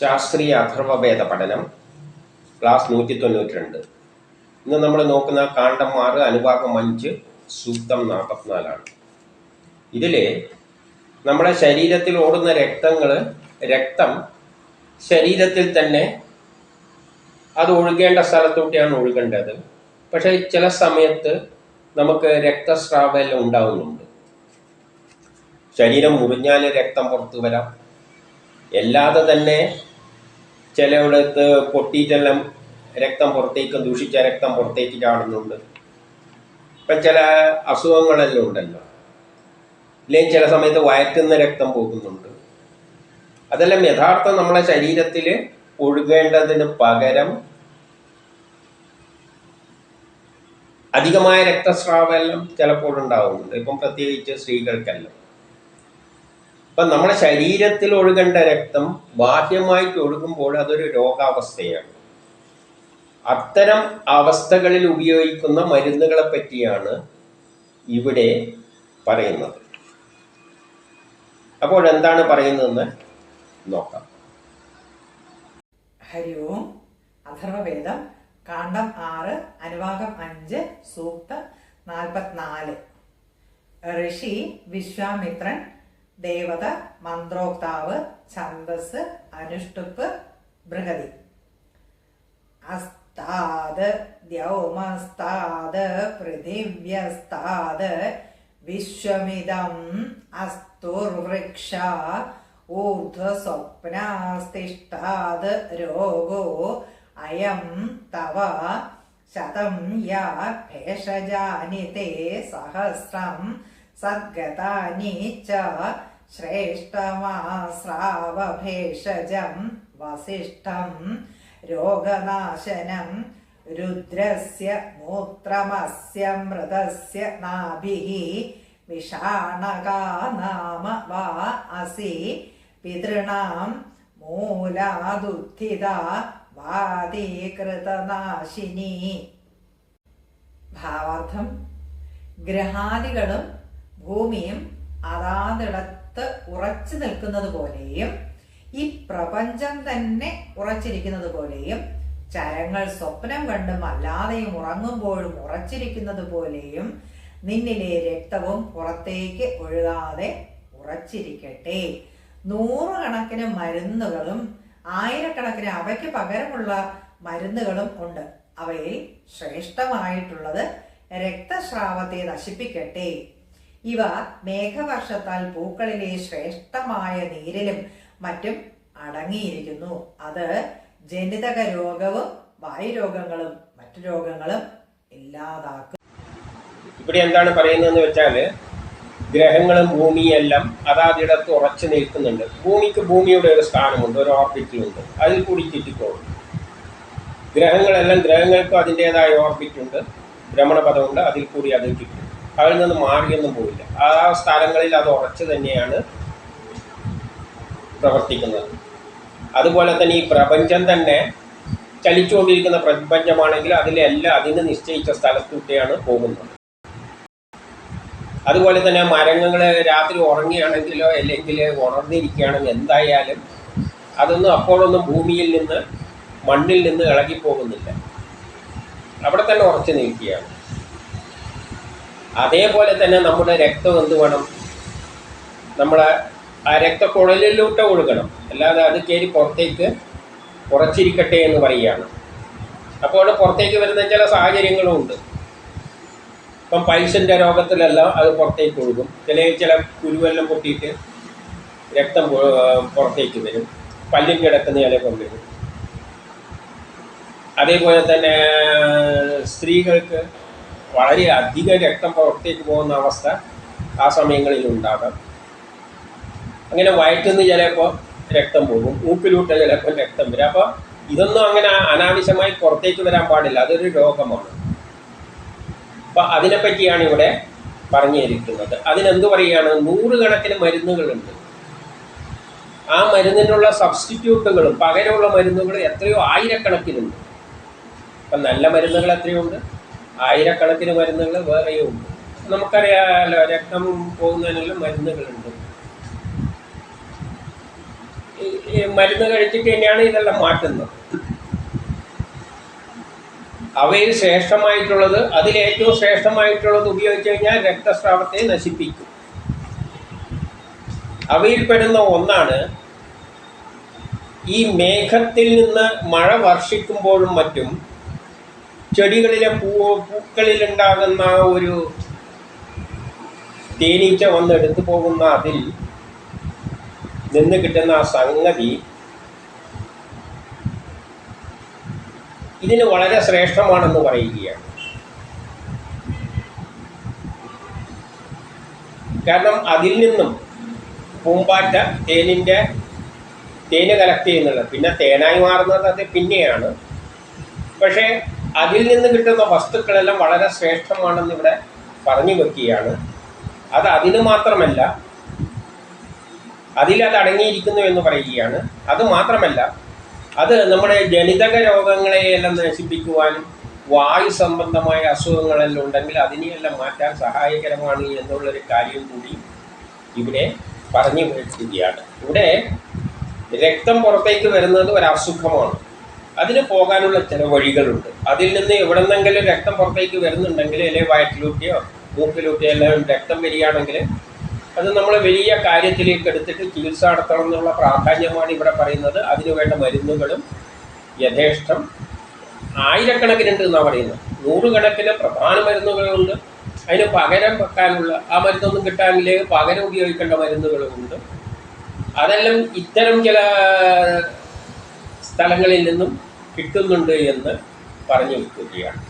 ശാസ്ത്രീയ അഥർവവേദ പഠനം ക്ലാസ് നൂറ്റി തൊണ്ണൂറ്റി രണ്ട് ഇന്ന് നമ്മൾ നോക്കുന്ന കാണ്ഡം ആറ് അനുഭാഗം അഞ്ച് സൂക്തം നാൽപ്പത്തിനാലാണ്. ഇതിൽ നമ്മുടെ ശരീരത്തിൽ ഓടുന്ന രക്തങ്ങൾ രക്തം ശരീരത്തിൽ തന്നെ അത് ഒഴുകേണ്ട സ്ഥലത്തോട്ടാണ് ഒഴുകേണ്ടത്. പക്ഷേ ചില സമയത്ത് നമുക്ക് രക്തസ്രാവെല്ലാം ഉണ്ടാവുന്നുണ്ട്. ശരീരം മുറിഞ്ഞാൽ രക്തം പുറത്തു വരാം. അല്ലാതെ തന്നെ ചിലയിടത്ത് പൊട്ടിയിട്ടെല്ലാം രക്തം പുറത്തേക്ക് ദൂഷിച്ച രക്തം പുറത്തേക്ക് കാണുന്നുണ്ട് ഇപ്പം ചില അസുഖങ്ങളെല്ലാം ഉണ്ടല്ലോ. ഇല്ലെങ്കിൽ ചില സമയത്ത് വയറ്റുന്ന രക്തം പോകുന്നുണ്ട്. അതെല്ലാം യഥാർത്ഥം നമ്മളെ ശരീരത്തിൽ ഒഴുകേണ്ടതിന് പകരം അധികമായ രക്തസ്രാവെല്ലാം ചിലപ്പോൾ ഉണ്ടാവുന്നുണ്ട് ഇപ്പം പ്രത്യേകിച്ച് സ്ത്രീകൾക്കെല്ലാം. ഇപ്പം നമ്മുടെ ശരീരത്തിൽ ഒഴുകേണ്ട രക്തം ബാഹ്യമായിട്ട് ഒഴുകുമ്പോൾ അതൊരു രോഗാവസ്ഥയാണ്. അത്തരം അവസ്ഥകളിൽ ഉപയോഗിക്കുന്ന മരുന്നുകളെ പറ്റിയാണ് ഇവിടെ പറയുന്നത്. അപ്പോൾ എന്താണ് പറയുന്നതെന്ന് നോക്കാം. ഹരി ഓം അഥർവവേദം കാണ്ഡം ആറ് അനുഭാഗം അഞ്ച് സൂക്ത നാൽപ്പത്തിനാല് ഋഷി വിശ്വാമിത്രൻ ദേവത മന്ത്രോക്താവ് ഛന്ദസ് അനുഷ്ടുപ്പ് ബൃഹതി. അസ്താത് ദ്യൗമസ്താത് പൃഥിവ്യസ്താത് വിശ്വമിതം അസ്തുർവൃക്ഷ ഊർധ്വസ്വപ്നാസ്തിഷ്ഠാത് രോഗോ അയം തവ ശതം യാ ഭേഷജാനി തേ സഹസ്രം സദ്ഗതാനി ച ശ്രേഷ്ഠമാശ്രാവഭേഷജം വസിഷ്ഠം രോഗനാശനം രുദ്രസ്യ മൂത്രമസ്യ മൃതസ്യ നാഭിः വിഷാണകാ നാമ വാ അസി പിതൃണാം മൂലാദുദ്ധിത വാദീകൃതനാശിനി ഭാവാർത്ഥം. ഗ്രഹാദികളും ഭൂമിയും അതാതിടത്ത് ഉറച്ചു നിൽക്കുന്നത് പോലെയും ഈ പ്രപഞ്ചം തന്നെ ഉറച്ചിരിക്കുന്നത് പോലെയും ചരങ്ങൾ സ്വപ്നം കണ്ടും അല്ലാതെയും ഉറങ്ങുമ്പോഴും ഉറച്ചിരിക്കുന്നത് പോലെയും നിന്നിലെ രക്തവും പുറത്തേക്ക് ഒഴുകാതെ ഉറച്ചിരിക്കട്ടെ. നൂറുകണക്കിന് മരുന്നുകളും ആയിരക്കണക്കിന് അവയ്ക്ക് പകരമുള്ള മരുന്നുകളും ഉണ്ട്. അവയിൽ ശ്രേഷ്ഠമായിട്ടുള്ളത് രക്തസ്രാവത്തെ നശിപ്പിക്കട്ടെ. ഇവ മേഘവർഷത്താൽ പൂക്കളിലെ ശ്രേഷ്ഠമായ നീരിലും മറ്റും അടങ്ങിയിരിക്കുന്നു. അത് ജനിതക രോഗവും വായുരോഗങ്ങളും മറ്റു രോഗങ്ങളും ഇല്ലാതാക്കും. ഇവിടെ എന്താണ് പറയുന്നതെന്ന് വെച്ചാൽ ഗ്രഹങ്ങളും ഭൂമിയെല്ലാം അതാതിടത്ത് ഉറച്ചു നിൽക്കുന്നുണ്ട്. ഭൂമിക്ക് ഭൂമിയുടെ ഒരു സ്ഥാനമുണ്ട് ഒരു ഓർബിറ്റിലുണ്ട്. അതിൽ കൂടി ചുറ്റിക്കോളും. ഗ്രഹങ്ങളെല്ലാം ഗ്രഹങ്ങൾക്കും അതിന്റെതായ ഓർബിറ്റുണ്ട്. ഭ്രമണപഥമുണ്ട് അതിൽ കൂടി അത് ചുറ്റും. അതിൽ നിന്ന് മാറിയൊന്നും പോയില്ല. ആ സ്ഥലങ്ങളിൽ അത് ഉറച്ചു തന്നെയാണ് പ്രവർത്തിക്കുന്നത്. അതുപോലെ തന്നെ ഈ പ്രപഞ്ചം തന്നെ ചലിച്ചുകൊണ്ടിരിക്കുന്ന പ്രപഞ്ചമാണെങ്കിൽ അതിലെല്ലാം അതിന് നിശ്ചയിച്ച സ്ഥലത്തൂട്ടിയാണ് പോകുന്നത്. അതുപോലെ തന്നെ മരങ്ങൾ രാത്രി ഉറങ്ങുകയാണെങ്കിലോ അല്ലെങ്കിൽ ഉണർന്നിരിക്കുകയാണെങ്കിൽ എന്തായാലും അതൊന്നും അപ്പോഴൊന്നും ഭൂമിയിൽ നിന്ന് മണ്ണിൽ നിന്ന് ഇളകിപ്പോകുന്നില്ല. അവിടെ തന്നെ ഉറച്ചു നിൽക്കുകയാണ്. അതേപോലെ തന്നെ നമ്മുടെ രക്തം എന്ത് വേണം? നമ്മളെ ആ രക്തക്കുഴലിലൂട്ട് ഒഴുകണം. അല്ലാതെ അത് കയറി പുറത്തേക്ക് കുറച്ചിരിക്കട്ടെ എന്ന് പറയുകയാണ്. അപ്പോൾ പുറത്തേക്ക് വരുന്ന ചില സാഹചര്യങ്ങളും ഉണ്ട്. ഇപ്പം പൈൽസിന്റെ രോഗത്തിലെല്ലാം അത് പുറത്തേക്ക് ഒഴുകും. ചില ചില കുരുവെല്ലാം പൊട്ടിയിട്ട് രക്തം പുറത്തേക്ക് വരും. പല്ലിൽ കിടക്കുന്ന ചില കൊണ്ടുവരും അതേപോലെ തന്നെ സ്ത്രീകൾക്ക് വളരെ അധികം രക്തം പുറത്തേക്ക് പോകുന്ന അവസ്ഥ ആ സമയങ്ങളിൽ ഉണ്ടാകാം അങ്ങനെ വയറ്റുനിന്ന് ചിലപ്പോൾ രക്തം പോകും മൂക്കിലൂട്ട് ചിലപ്പോൾ രക്തം വരും. അപ്പോൾ ഇതൊന്നും അങ്ങനെ അനാവശ്യമായി പുറത്തേക്ക് വരാൻ പാടില്ല. അതൊരു രോഗമാണ്. അപ്പം അതിനെപ്പറ്റിയാണ് ഇവിടെ പറഞ്ഞിരിക്കുന്നത്. അതിനെന്ത് പറയുകയാണ്? നൂറുകണക്കിന് മരുന്നുകളുണ്ട്. ആ മരുന്നിനുള്ള സബ്സ്റ്റിറ്റ്യൂട്ടുകളും പകരമുള്ള മരുന്നുകളും എത്രയോ ആയിരക്കണക്കിനുണ്ട്. അപ്പം നല്ല മരുന്നുകൾ എത്രയുണ്ട്? ആയിരക്കണക്കിന് മരുന്നുകൾ വേറെയും ഉണ്ട്. നമുക്കറിയാമല്ലോ രക്തം പോകുന്നതിനുള്ള മരുന്നുകളുണ്ട്. ഈ- മരുന്ന് കഴിച്ചിട്ട് തന്നെയാണ് ഇതെല്ലാം മാറ്റുന്നത്. അവയിൽ ശ്രേഷ്ഠമായിട്ടുള്ളത് അതിലേറ്റവും ശ്രേഷ്ഠമായിട്ടുള്ളത് ഉപയോഗിച്ചു കഴിഞ്ഞാൽ രക്തസ്രാവത്തെ നശിപ്പിക്കും. അവയിൽ പെടുന്ന ഒന്നാണ് ഈ മേഘത്തിൽ നിന്ന് മഴ വർഷിക്കുമ്പോഴും മറ്റും ചെടികളിലെ പൂ പൂക്കളിലുണ്ടാകുന്ന ഒരു തേനീച്ച വന്ന് എടുത്തു പോകുന്ന അതിൽ നിന്ന് കിട്ടുന്ന ആ സംഗതി ഇതിന് വളരെ ശ്രേഷ്ഠമാണെന്ന് പറയുകയാണ്. കാരണം അതിൽ നിന്നും പൂമ്പാറ്റ തേനിന്റെ തേന് കലക്ട് ചെയ്യുന്നുള്ളത് പിന്നെ തേനായി മാറുന്നത് അത് പിന്നെയാണ്. പക്ഷേ അതിൽ നിന്ന് കിട്ടുന്ന വസ്തുക്കളെല്ലാം വളരെ ശ്രേഷ്ഠമാണെന്ന് ഇവിടെ പറഞ്ഞു വെക്കുകയാണ്. അത് അതിന് മാത്രമല്ല അതിലത് അടങ്ങിയിരിക്കുന്നു എന്ന് പറയുകയാണ്. അത് മാത്രമല്ല അത് നമ്മുടെ ജനിതക രോഗങ്ങളെയെല്ലാം നശിപ്പിക്കുവാനും വായു സംബന്ധമായ അസുഖങ്ങളെല്ലാം ഉണ്ടെങ്കിൽ അതിനെയെല്ലാം മാറ്റാൻ സഹായകരമാണ് എന്നുള്ളൊരു കാര്യം കൂടി ഇവിടെ പറഞ്ഞു വെക്കുകയാണ്. ഇവിടെ രക്തം പുറത്തേക്ക് വരുന്നത് ഒരു അസുഖമാണ് അതിന് പോകാനുള്ള ചില വഴികളുണ്ട്. അതിൽ നിന്ന് എവിടെന്നെങ്കിലും രക്തം പുറത്തേക്ക് വരുന്നുണ്ടെങ്കിൽ അല്ലെങ്കിൽ വയറ്റിലൂട്ടിയോ മൂക്കിലൂട്ടിയോ എല്ലാം രക്തം വരികയാണെങ്കിൽ അത് നമ്മൾ വലിയ കാര്യത്തിലേക്ക് എടുത്തിട്ട് ചികിത്സ നടത്തണം എന്നുള്ള പ്രാധാന്യമാണ് ഇവിടെ പറയുന്നത്. അതിനുവേണ്ട മരുന്നുകളും യഥേഷ്ടം ആയിരക്കണക്കിനുണ്ട് എന്നാണ് പറയുന്നത്. നൂറുകണക്കിന് പ്രധാന മരുന്നുകളുണ്ട്. അതിന് പകരം വെക്കാനുള്ള ആ മരുന്നൊന്നും കിട്ടാനില്ലെങ്കിൽ പകരം ഉപയോഗിക്കേണ്ട മരുന്നുകളുമുണ്ട്. അതെല്ലാം ഇത്തരം ചില സ്ഥലങ്ങളിൽ നിന്നും കിട്ടുന്നുണ്ട് എന്ന് പറഞ്ഞു വെക്കുകയാണ്